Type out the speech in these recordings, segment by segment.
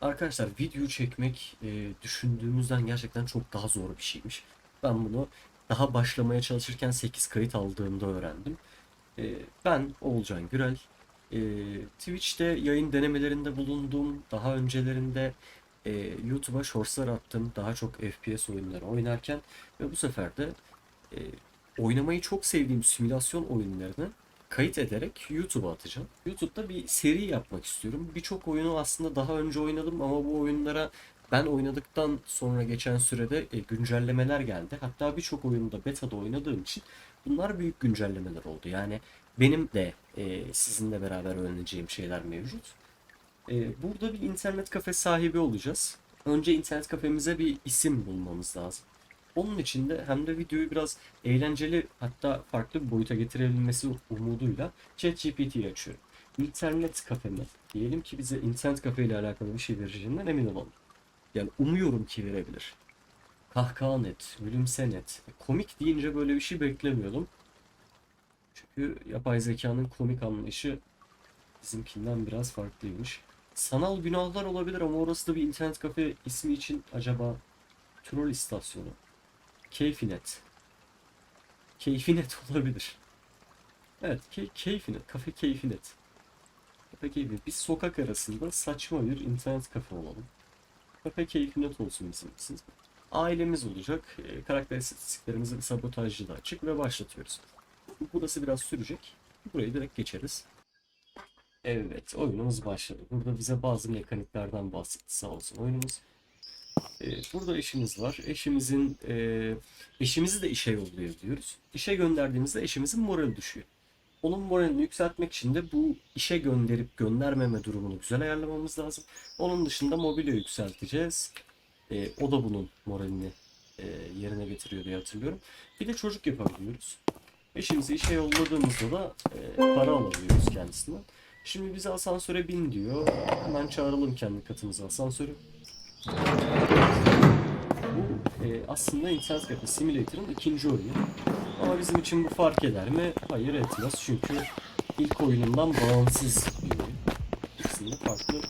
Arkadaşlar video çekmek e, düşündüğümüzden gerçekten çok daha zor bir şeymiş. Ben bunu daha başlamaya çalışırken 8 kayıt aldığımda öğrendim. E, ben Oğulcan Gürel. E, Twitch'te yayın denemelerinde bulundum. Daha öncelerinde e, YouTube'a shortslar attım. Daha çok FPS oyunları oynarken ve bu sefer de e, oynamayı çok sevdiğim simülasyon oyunlarını kayıt ederek YouTube'a atacağım. YouTube'da bir seri yapmak istiyorum. Birçok oyunu aslında daha önce oynadım ama bu oyunlara ben oynadıktan sonra geçen sürede e, güncellemeler geldi. Hatta birçok oyunda beta'da oynadığım için bunlar büyük güncellemeler oldu. Yani benim de e, sizinle beraber öğreneceğim şeyler mevcut. E, burada bir internet kafe sahibi olacağız. Önce internet kafemize bir isim bulmamız lazım. Onun için de hem de videoyu biraz eğlenceli hatta farklı bir boyuta getirebilmesi umuduyla ChatGPT'yi açıyorum. İnternet kafeme. Diyelim ki bize internet kafe ile alakalı bir şey vereceğinden emin olalım. Yani umuyorum ki verebilir. Kahkaha net, gülümse net. Komik deyince böyle bir şey beklemiyordum. Çünkü yapay zekanın komik anlayışı bizimkinden biraz farklıymış. Sanal günahlar olabilir ama orası da bir internet kafe ismi için acaba troll istasyonu. Keyfinet. Keyfinet olabilir. Evet, key, keyfinet. Kafe keyfinet. Kafe keyfinet. Biz sokak arasında saçma bir internet kafe olalım. Kafe keyfinet olsun bizim için. Ailemiz olacak. E, karakter istatistiklerimizi bir sabotajcı da açık ve başlatıyoruz. Burası biraz sürecek. Burayı direkt geçeriz. Evet, oyunumuz başladı. Burada bize bazı mekaniklerden bahsetti sağ olsun oyunumuz. Ee, burada eşimiz var. Eşimizin e, eşimizi de işe yolluyor diyoruz. İşe gönderdiğimizde eşimizin morali düşüyor. Onun moralini yükseltmek için de bu işe gönderip göndermeme durumunu güzel ayarlamamız lazım. Onun dışında mobilya yükselteceğiz. Ee, o da bunun moralini e, yerine getiriyor diye hatırlıyorum. Bir de çocuk yapabiliyoruz. Eşimizi işe yolladığımızda da e, para alabiliyoruz kendisinden. Şimdi bize asansöre bin diyor. Hemen çağıralım kendi katımıza asansörü. Bu e, aslında Internet Cafe Simulator'ın ikinci oyunu. Ama bizim için bu fark eder mi? Hayır etmez. Çünkü ilk oyunundan bağımsız bir oyun. İkisinde farklı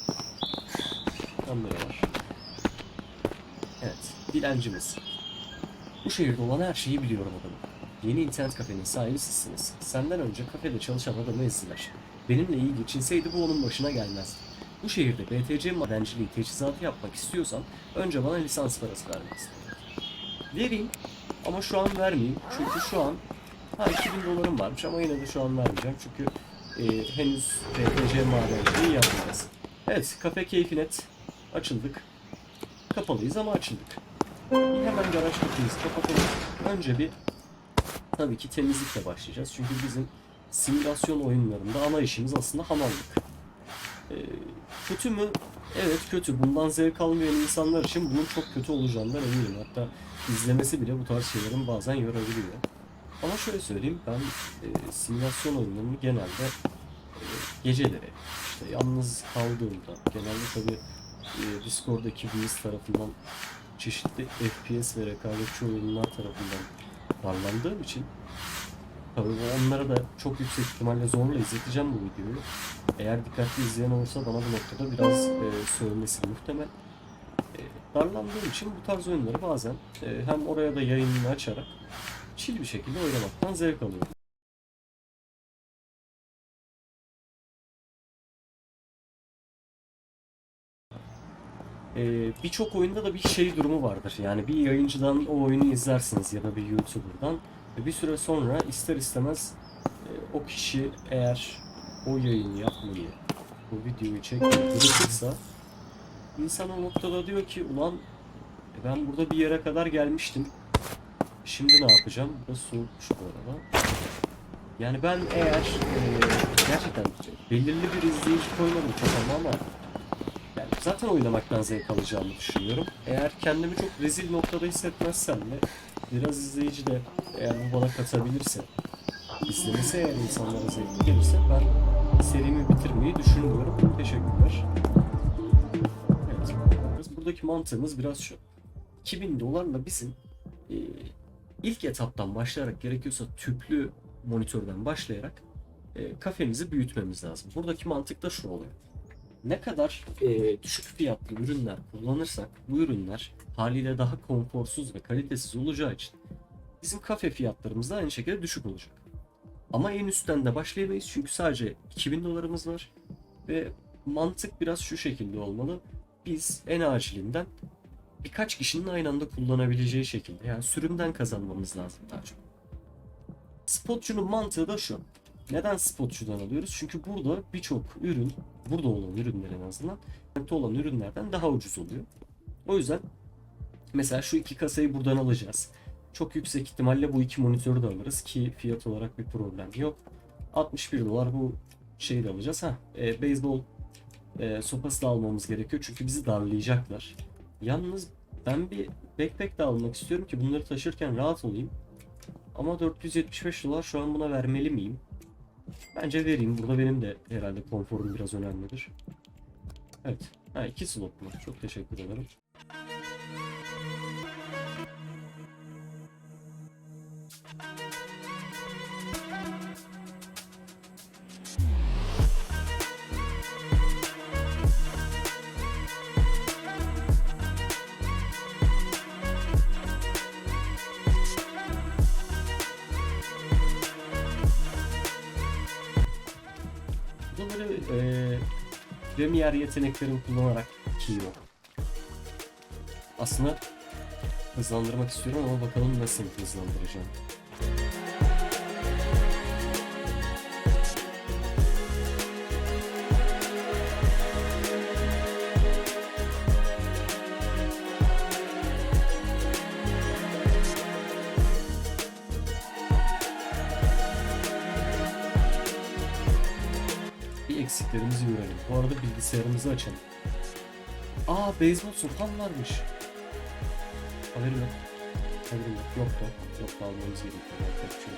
yanları var. Evet, dilencimiz. Bu şehirde olan her şeyi biliyorum adamım. Yeni internet kafenin sahibi sizsiniz. Senden önce kafede çalışan adamı ezdiler. Benimle iyi geçinseydi bu onun başına gelmezdi. Bu şehirde BTC madenciliği teçhizatı yapmak istiyorsan önce bana lisans parası vermelisin. Vereyim ama şu an vermeyeyim. Çünkü şu an ha 2000 dolarım varmış ama yine de şu an vermeyeceğim. Çünkü e, henüz BTC madenciliği yapmayacağız. Evet kafe keyfinet açıldık. Kapalıyız ama açıldık. Hemen garaj kapıyız kapatalım. Önce bir tabii ki temizlikle başlayacağız. Çünkü bizim simülasyon oyunlarında ana işimiz aslında hamallık. Ee, kötü mü? Evet kötü. Bundan zevk almayan insanlar için bunun çok kötü olacağından eminim. Hatta izlemesi bile bu tarz şeylerin bazen yorabiliyor. Ama şöyle söyleyeyim ben e, simülasyon oyunlarını genelde e, geceleri işte yalnız kaldığımda genelde tabi e, Discord'daki biz tarafından çeşitli FPS ve rekabetçi oyunlar tarafından darlandığım için Tabii onlara da çok yüksek ihtimalle zorla izleteceğim bu videoyu. Eğer dikkatli izleyen olursa bana bu noktada biraz e, söylemesi muhtemel. E, darlandığım için bu tarz oyunları bazen e, hem oraya da yayınını açarak chill bir şekilde oynamaktan zevk alıyorum. Ee, birçok oyunda da bir şey durumu vardır. Yani bir yayıncıdan o oyunu izlersiniz ya da bir YouTuber'dan. Bir süre sonra ister istemez e, o kişi eğer o yayını yapmayı, bu videoyu çekmeyi insan o noktada diyor ki ulan e, ben burada bir yere kadar gelmiştim. Şimdi ne yapacağım? Burası soğukmuş bu arada. Yani ben eğer e, gerçekten belirli bir izleyici koymadım kafama ama yani zaten oynamaktan zevk alacağımı düşünüyorum. Eğer kendimi çok rezil noktada hissetmezsem de biraz izleyici de eğer bu bana katabilirse, izlemesi eğer insanlara zevkli gelirse ben serimi bitirmeyi düşünmüyorum. Teşekkürler. Evet. Buradaki mantığımız biraz şu. 2000 dolarla bizim e, ilk etaptan başlayarak gerekiyorsa tüplü monitörden başlayarak e, kafemizi büyütmemiz lazım. Buradaki mantık da şu oluyor. Ne kadar e, düşük fiyatlı ürünler kullanırsak bu ürünler haliyle daha konforsuz ve kalitesiz olacağı için bizim kafe fiyatlarımız da aynı şekilde düşük olacak. Ama en üstten de başlayamayız çünkü sadece 2000 dolarımız var ve mantık biraz şu şekilde olmalı. Biz en acilinden birkaç kişinin aynı anda kullanabileceği şekilde yani sürümden kazanmamız lazım daha çok. Spotçunun mantığı da şu. Neden spotçudan alıyoruz? Çünkü burada birçok ürün, burada olan ürünler en azından, internette olan ürünlerden daha ucuz oluyor. O yüzden mesela şu iki kasayı buradan alacağız. Çok yüksek ihtimalle bu iki monitörü de alırız ki fiyat olarak bir problem yok. 61 dolar bu şeyi de alacağız. Ha, e, beyzbol e, sopası da almamız gerekiyor çünkü bizi darlayacaklar. Yalnız ben bir backpack de almak istiyorum ki bunları taşırken rahat olayım. Ama 475 dolar şu an buna vermeli miyim? Bence vereyim. Burada benim de herhalde konforum biraz önemlidir. Evet. Ha iki slot mu? Çok teşekkür ederim. Premiere yeteneklerimi kullanarak ki yok. Aslında hızlandırmak istiyorum ama bakalım nasıl hızlandıracağım. Eksiklerimizi görelim. Bu arada bilgisayarımızı açalım. Aa beyzbol sopam varmış. Haberim yok. Haberim yok. Yok da. Yok da almamız gerekiyor. Şey.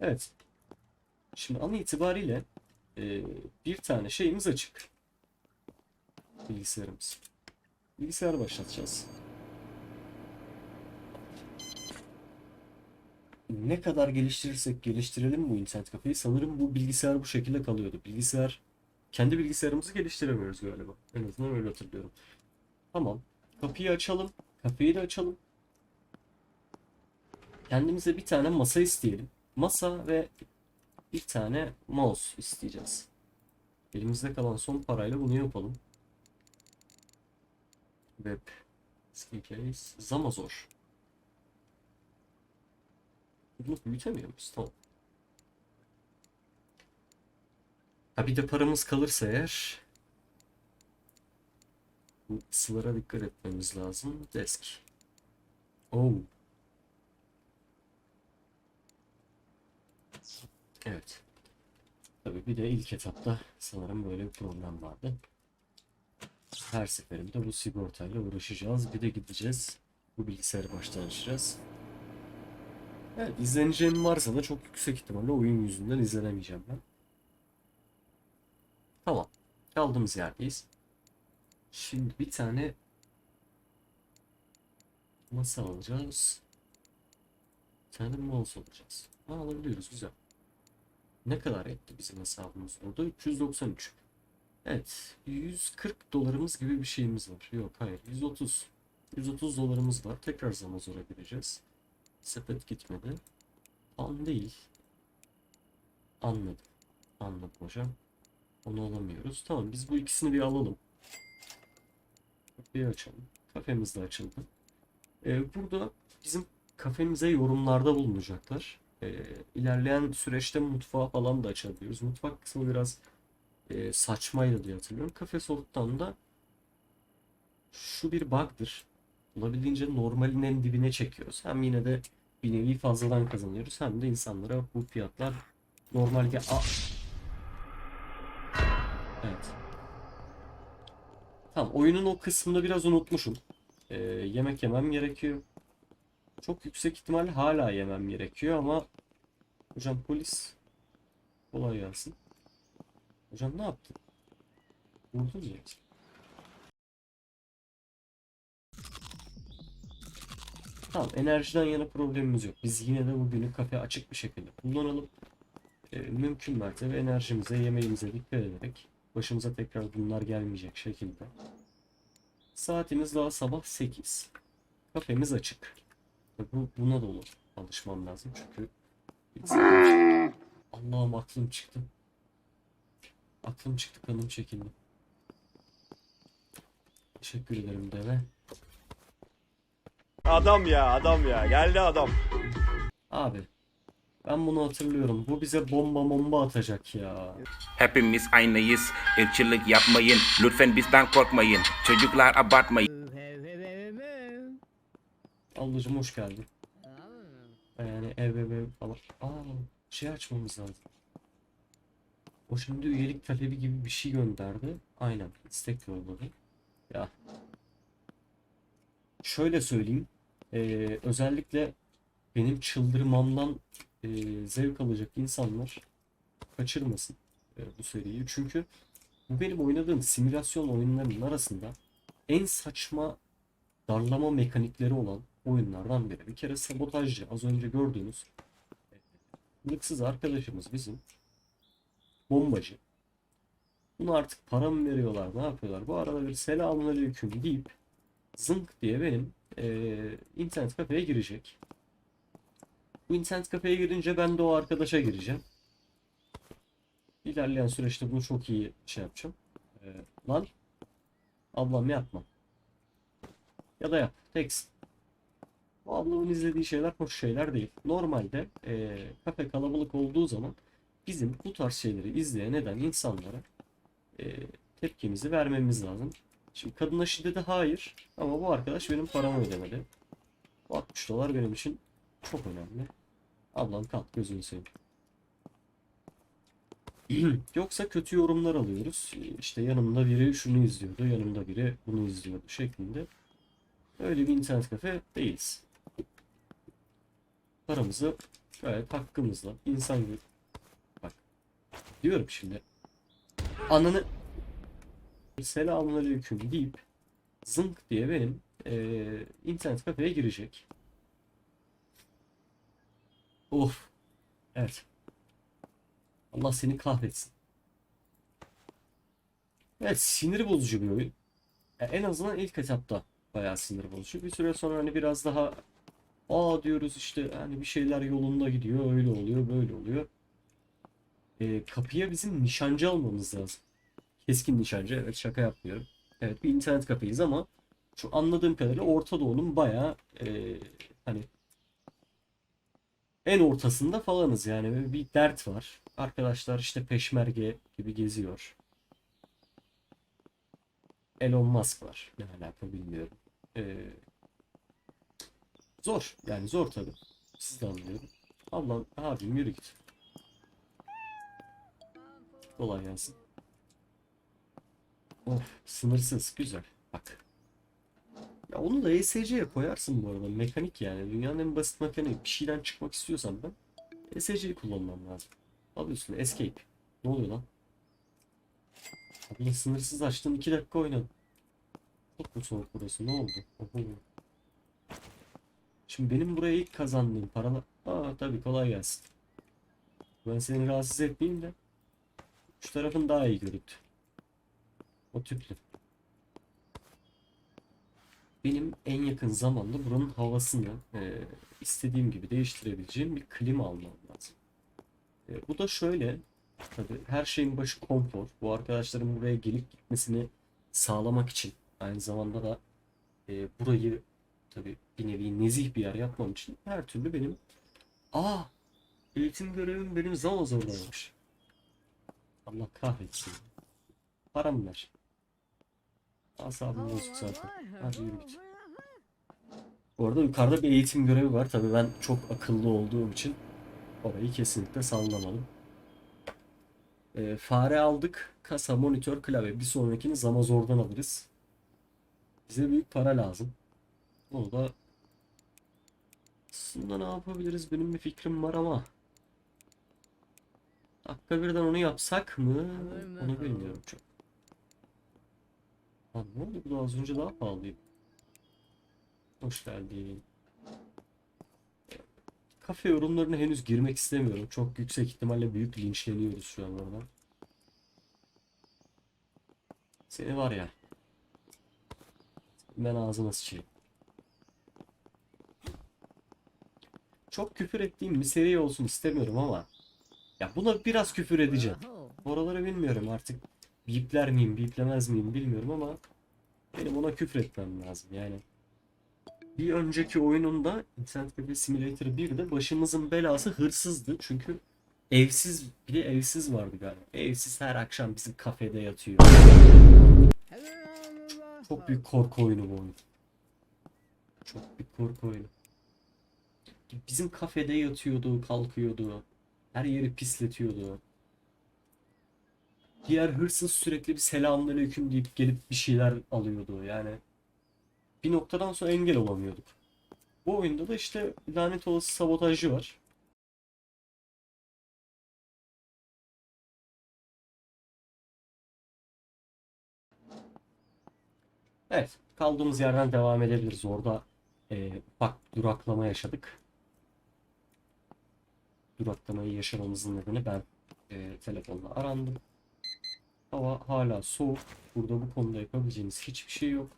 Evet. Şimdi an itibariyle e, bir tane şeyimiz açık. Bilgisayarımız. Bilgisayarı başlatacağız. Ne kadar geliştirirsek geliştirelim bu internet kafeyi sanırım bu bilgisayar bu şekilde kalıyordu. Bilgisayar kendi bilgisayarımızı geliştiremiyoruz galiba. En azından öyle hatırlıyorum. Tamam. Kapıyı açalım. Kafeyi de açalım. Kendimize bir tane masa isteyelim. Masa ve bir tane mouse isteyeceğiz. Elimizde kalan son parayla bunu yapalım. Web. Skillcase. Zamazor. Bunu büyütemiyor muyuz? Tamam. Ha bir de paramız kalırsa eğer bu ısılara dikkat etmemiz lazım. Desk. Oh. Evet. Tabii bir de ilk etapta sanırım böyle bir problem vardı. Her seferinde bu sigortayla uğraşacağız. Bir de gideceğiz. Bu bilgisayarı baştan açacağız. Evet, izleneceğim varsa da çok yüksek ihtimalle oyun yüzünden izlenemeyeceğim ben. Tamam. Kaldığımız yerdeyiz. Şimdi bir tane masa alacağız. Bir tane mouse alacağız. Ha, alabiliyoruz güzel. Ne kadar etti bizim hesabımız orada? 393. Evet. 140 dolarımız gibi bir şeyimiz var. Yok hayır. 130. 130 dolarımız var. Tekrar Zamazor'a gireceğiz. Sepet gitmedi. An değil. Anladım. Anladım hocam. Onu alamıyoruz. Tamam biz bu ikisini bir alalım. Bir açalım. Kafemiz de açıldı. Ee, burada bizim kafemize yorumlarda bulunacaklar. Ee, ilerleyen süreçte mutfağı falan da açabiliyoruz. Mutfak kısmı biraz e, saçmaydı diye hatırlıyorum. Kafe soğuktan da şu bir bug'dır. Olabildiğince normalin en dibine çekiyoruz. Hem yine de bir nevi fazladan kazanıyoruz. Hem de insanlara bu fiyatlar normal ge- A- Evet. Tamam oyunun o kısmını biraz unutmuşum. Ee, yemek yemem gerekiyor. Çok yüksek ihtimal hala yemem gerekiyor ama Hocam polis kolay gelsin. Hocam ne yaptın? Vurdun mu? Tamam enerjiden yana problemimiz yok. Biz yine de bugünü kafe açık bir şekilde kullanalım. Ee, mümkün mertebe enerjimize, yemeğimize dikkat ederek başımıza tekrar bunlar gelmeyecek şekilde. Saatimiz daha sabah 8. Kafemiz açık. Bu, buna da olur. Alışmam lazım çünkü Allah'ım aklım çıktı. Aklım çıktı kanım çekildi. Teşekkür ederim deve. Adam ya adam ya geldi adam. Abi ben bunu hatırlıyorum. Bu bize bomba bomba atacak ya. Hepimiz aynıyız. Irkçılık yapmayın. Lütfen bizden korkmayın. Çocuklar abartmayın. Ablacım hoş geldin. Yani ev ev ev falan. Aa şey açmamız lazım. O şimdi üyelik talebi gibi bir şey gönderdi. Aynen istek yolladı. Ya. Şöyle söyleyeyim. Ee, özellikle benim çıldırmamdan e, zevk alacak insanlar kaçırmasın e, bu seriyi. Çünkü bu benim oynadığım simülasyon oyunlarının arasında en saçma darlama mekanikleri olan oyunlardan biri. Bir kere sabotajcı az önce gördüğünüz e, kılıksız arkadaşımız bizim bombacı. Bunu artık para mı veriyorlar ne yapıyorlar? Bu arada bir selamünaleyküm deyip zınk diye benim e, internet kafeye girecek. Bu internet kafeye girince ben de o arkadaşa gireceğim. İlerleyen süreçte bunu çok iyi şey yapacağım. E, lan ablam yapma. Ya da yap. Teksin. Bu ablamın izlediği şeyler hoş şeyler değil. Normalde e, kafe kalabalık olduğu zaman bizim bu tarz şeyleri izleyen eden insanlara e, tepkimizi vermemiz lazım. Şimdi kadına şiddete hayır ama bu arkadaş benim paramı ödemedi. Bu 60 dolar benim için çok önemli. Ablam kalk gözünü seveyim. Yoksa kötü yorumlar alıyoruz. İşte yanımda biri şunu izliyordu, yanımda biri bunu izliyordu şeklinde. Öyle bir internet kafe değiliz. Paramızı gayet hakkımızla insan gibi bak diyorum şimdi ananı selamünaleyküm deyip zınk diye benim eee, internet kafeye girecek. Of. Evet. Allah seni kahretsin. Evet sinir bozucu bir oyun. Ya en azından ilk etapta bayağı sinir bozucu. Bir süre sonra hani biraz daha aa diyoruz işte hani bir şeyler yolunda gidiyor öyle oluyor böyle oluyor. Ee, kapıya bizim nişancı almamız lazım. Keskin nişancı evet şaka yapmıyorum. Evet bir internet kafeyiz ama şu anladığım kadarıyla Orta Doğu'nun bayağı e, hani en ortasında falanız yani bir dert var. Arkadaşlar işte peşmerge gibi geziyor. Elon Musk var. Ne alaka bilmiyorum. Ee, zor. Yani zor tabii. Siz de anlıyorum. Ablam abim yürü git. Kolay gelsin. Of sınırsız güzel. Bak. Ya onu da ESC'ye koyarsın bu arada. Mekanik yani. Dünyanın en basit mekaniği. Bir şeyden çıkmak istiyorsan ben ESC'yi kullanmam lazım. Alıyorsun escape. Ne oluyor lan? Abla sınırsız açtın 2 dakika oynadın. Çok mu soğuk burası? Ne oldu? Oho. Şimdi benim buraya ilk kazandığım paralar... Aa tabii kolay gelsin. Ben seni rahatsız etmeyeyim de. Şu tarafın daha iyi görüntü. O tüplü. Benim en yakın zamanda buranın havasını e, istediğim gibi değiştirebileceğim bir klima almam lazım. E, bu da şöyle. Tabii her şeyin başı konfor. Bu arkadaşların buraya gelip gitmesini sağlamak için aynı zamanda da e, burayı tabii bir nevi nezih bir yer yapmam için her türlü benim Aa eğitim görevim benim zaman zorlamış. Allah kahretsin. Param ver. Asabım bozuk zaten. Hadi yürü git. Bu arada yukarıda bir eğitim görevi var. Tabii ben çok akıllı olduğum için orayı kesinlikle sallamadım. Ee, fare aldık. Kasa, monitör, klavye. Bir sonrakini Zamazor'dan alırız. Bize büyük para lazım. Onu da aslında ne yapabiliriz? Benim bir fikrim var ama dakika birden onu yapsak mı? Onu bilmiyorum çok. Lan ne oldu bu da az önce daha pahalıydı. Hoş geldin. kafe yorumlarına henüz girmek istemiyorum. Çok yüksek ihtimalle büyük linçleniyoruz şu an orada. Seni var ya. Ben ağzına sıçayım. Çok küfür ettiğim bir seri olsun istemiyorum ama ya buna biraz küfür edeceğim. Oraları bilmiyorum artık bipler miyim, biplemez miyim bilmiyorum ama benim ona küfür etmem lazım yani. Bir önceki oyununda Internet Cafe Simulator 1'de başımızın belası hırsızdı. Çünkü evsiz bir de evsiz vardı galiba. Evsiz her akşam bizim kafede yatıyor. Çok büyük korku oyunu bu oyun. Çok büyük korku oyunu. Bizim kafede yatıyordu, kalkıyordu. Her yeri pisletiyordu. Diğer hırsız sürekli bir selamünaleyküm deyip gelip bir şeyler alıyordu. Yani bir noktadan sonra engel olamıyorduk. Bu oyunda da işte lanet olası sabotajcı var. Evet, kaldığımız yerden devam edebiliriz. Orada e, ufak duraklama yaşadık. Duraklamayı yaşamamızın nedeni ben e, telefonla arandım. Hava hala soğuk. Burada bu konuda yapabileceğimiz hiçbir şey yok.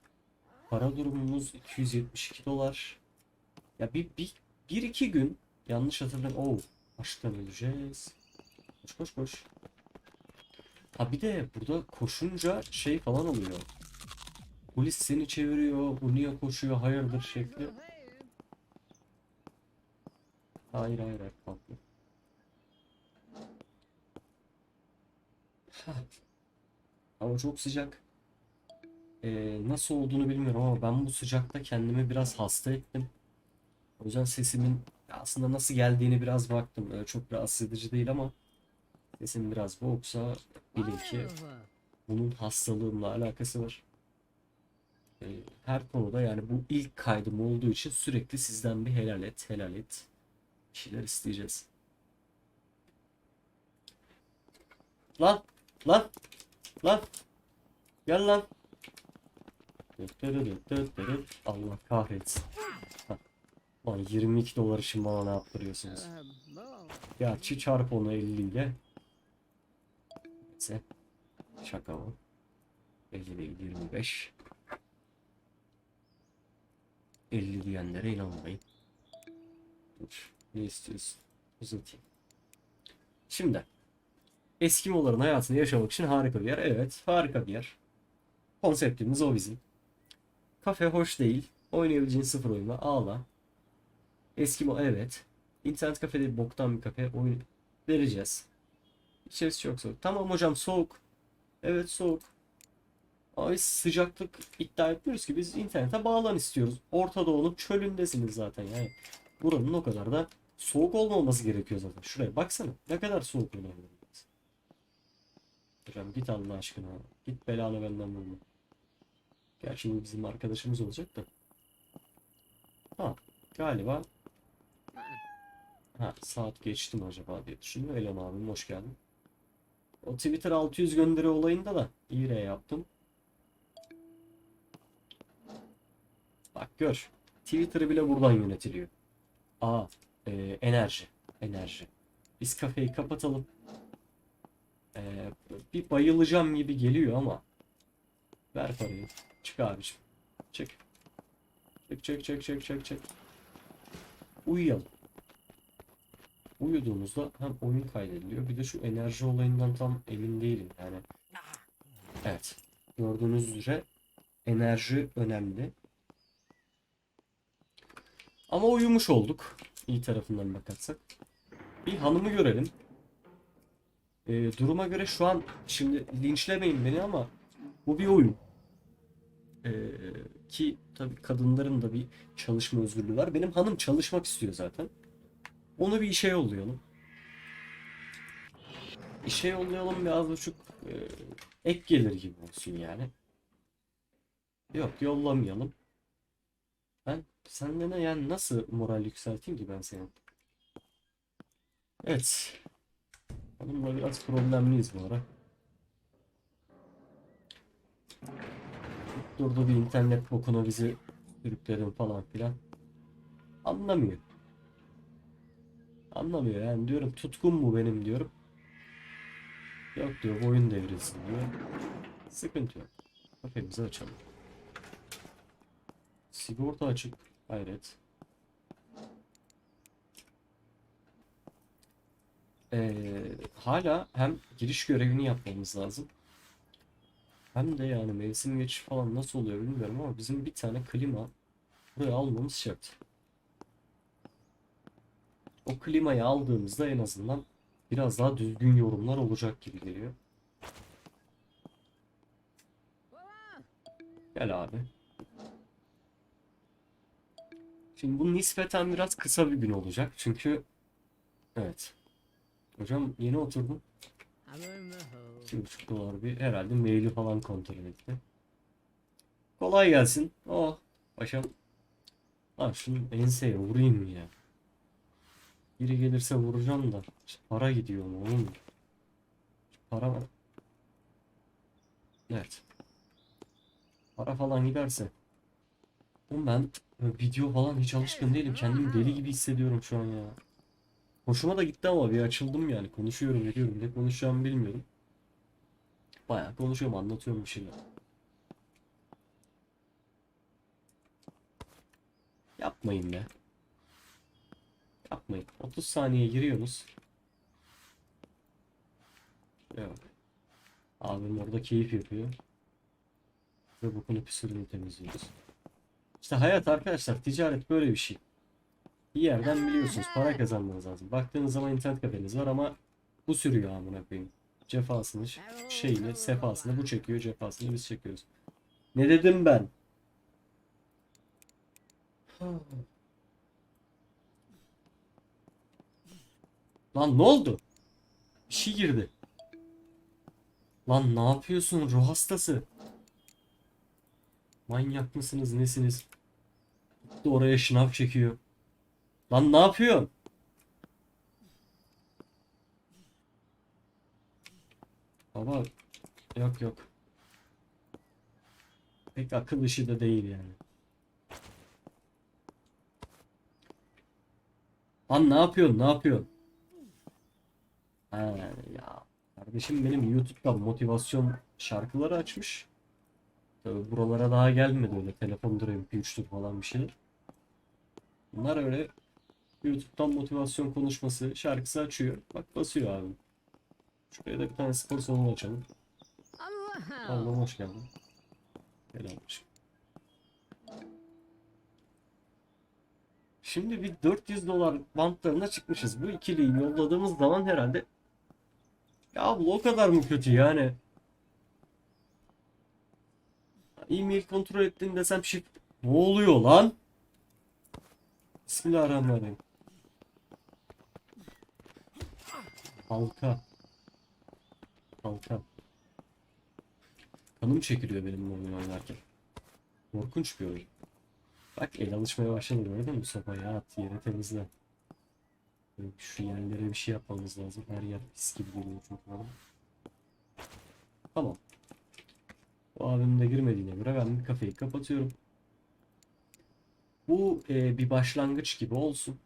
Para durumumuz 272 dolar. Ya bir, bir, bir iki gün yanlış hatırlamıyorum. Oo, açlıktan öleceğiz. Koş koş koş. Ha bir de burada koşunca şey falan oluyor. Polis seni çeviriyor. Bu niye koşuyor? Hayırdır şekli. Hayır hayır hayır kalkma. Ha. Hava çok sıcak. Ee, nasıl olduğunu bilmiyorum ama ben bu sıcakta kendimi biraz hasta ettim. O yüzden sesimin aslında nasıl geldiğini biraz baktım. Öyle çok rahatsız edici değil ama sesim biraz boğuksa bilin ki bunun hastalığımla alakası var. Ee, her konuda yani bu ilk kaydım olduğu için sürekli sizden bir helal et, helal et. Şeyler isteyeceğiz. Lan, lan, lan. Gel lan. Allah kahretsin. Lan 22 dolar için bana ne yaptırıyorsunuz? Ya çi çarp onu 50 ile. Neyse. Şaka bu. 50 değil 25. 50 diyenlere inanmayın. Dur. Ne istiyorsun? Uzatayım. Şimdi. Eskimoların hayatını yaşamak için harika bir yer. Evet, harika bir yer. Konseptimiz o bizim. Kafe hoş değil. Oynayabileceğin sıfır oyunla ağla. Eskimo evet. İnternet kafede boktan bir kafe oyun vereceğiz. İçerisi çok soğuk. Tamam hocam soğuk. Evet soğuk. Ama biz sıcaklık iddia etmiyoruz ki biz internete bağlan istiyoruz. Orta Doğu'nun çölündesiniz zaten yani. Buranın o kadar da soğuk olmaması gerekiyor zaten. Şuraya baksana. Ne kadar soğuk önemli. Hocam git Allah aşkına. Git belanı benden bulma. Gerçi bu bizim arkadaşımız olacak da. Ha galiba. Ha saat geçti mi acaba diye düşündüm. Elon abim hoş geldin. O Twitter 600 gönderi olayında da iyi re yaptım. Bak gör. Twitter'ı bile buradan yönetiliyor. Aa, e, enerji. Enerji. Biz kafeyi kapatalım. E, bir bayılacağım gibi geliyor ama. Ver parayı. Çık abiciğim. Çık. Çık çık çık çık çık çık. Uyuyalım. Uyuduğumuzda hem oyun kaydediliyor. Bir de şu enerji olayından tam emin değilim yani. Evet. Gördüğünüz üzere enerji önemli. Ama uyumuş olduk. İyi tarafından bakarsak. Bir hanımı görelim. Ee, duruma göre şu an şimdi linçlemeyin beni ama bu bir oyun. Ee, ki tabii kadınların da bir çalışma özgürlüğü var. Benim hanım çalışmak istiyor zaten. Onu bir işe yollayalım. İşe yollayalım bir az buçuk e, ek gelir gibi olsun yani. Yok yollamayalım. Ben senden yani nasıl moral yükselteyim ki ben senin? Evet. Hanımla biraz problemliyiz bu ara. Durdu bir internet bokuna bizi sürükledim falan filan. Anlamıyor. Anlamıyor yani diyorum tutkun mu benim diyorum. Yok diyor boyun devrilsin diyor. Sıkıntı yok. Kafemizi açalım. Sigorta açık. Hayret. Ee, hala hem giriş görevini yapmamız lazım. Hem de yani mevsim geçişi falan nasıl oluyor bilmiyorum ama bizim bir tane klima buraya almamız şart. O klimayı aldığımızda en azından biraz daha düzgün yorumlar olacak gibi geliyor. Gel abi. Şimdi bu nispeten biraz kısa bir gün olacak. Çünkü evet. Hocam yeni oturdum. İki buçuk dolar bir herhalde maili falan kontrol etti. Kolay gelsin. Oh paşam. Lan şunun enseye vurayım ya. Biri gelirse vuracağım da. Para gidiyor mu oğlum? Para var. Evet. Para falan giderse. Oğlum ben böyle video falan hiç alışkın değilim. Kendimi deli gibi hissediyorum şu an ya. Hoşuma da gitti ama bir açıldım yani. Konuşuyorum ediyorum. Ne konuşacağımı bilmiyorum. Bayağı konuşuyorum anlatıyorum bir şeyler. Yapmayın be. Yapmayın. 30 saniye giriyorsunuz. Yok. Abim orada keyif yapıyor. Ve bokunu püsürünü temizliyoruz. İşte hayat arkadaşlar ticaret böyle bir şey. Bir yerden biliyorsunuz para kazanmanız lazım. Baktığınız zaman internet kafeniz var ama bu sürüyor amına koyayım. Cefasını, şeyini, sefasını bu çekiyor, cefasını biz çekiyoruz. Ne dedim ben? Lan ne oldu? Bir şey girdi. Lan ne yapıyorsun ruh hastası? Manyak mısınız nesiniz? Gitti oraya şınav çekiyor. Lan ne yapıyorsun? Baba yok yok. Pek akıl işi de değil yani. Lan ne yapıyorsun? Ne yapıyorsun? Ha, ya kardeşim benim YouTube'da motivasyon şarkıları açmış. Tabii buralara daha gelmedi öyle telefondur MP3'tür falan bir şeyler. Bunlar öyle YouTube'dan motivasyon konuşması şarkısı açıyor. Bak basıyor abi. Şuraya da bir tane spor salonu açalım. Allah'ım hoş geldin. Gel abiciğim. Şimdi bir 400 dolar bantlarına çıkmışız. Bu ikiliyi yolladığımız zaman herhalde ya bu o kadar mı kötü yani? E-mail kontrol ettin desem şif... Ne oluyor lan? Bismillahirrahmanirrahim. Halka. Halka. Kanım çekiliyor benim bu oyunu oynarken. Korkunç bir oyun. Bak el alışmaya başladı gördün mü? Sopayı at yere temizle. Şu yerlere bir şey yapmamız lazım. Her yer pis gibi geliyor çünkü bana. Tamam. Bu abim de girmediğine göre ben kafeyi kapatıyorum. Bu e, bir başlangıç gibi olsun.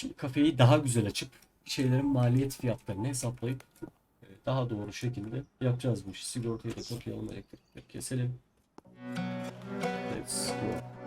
Şimdi kafeyi daha güzel açıp şeylerin maliyet fiyatlarını hesaplayıp e, daha doğru şekilde yapacağız bu işi. Sigortayı da kapayalım, elektrikleri keselim. Let's go.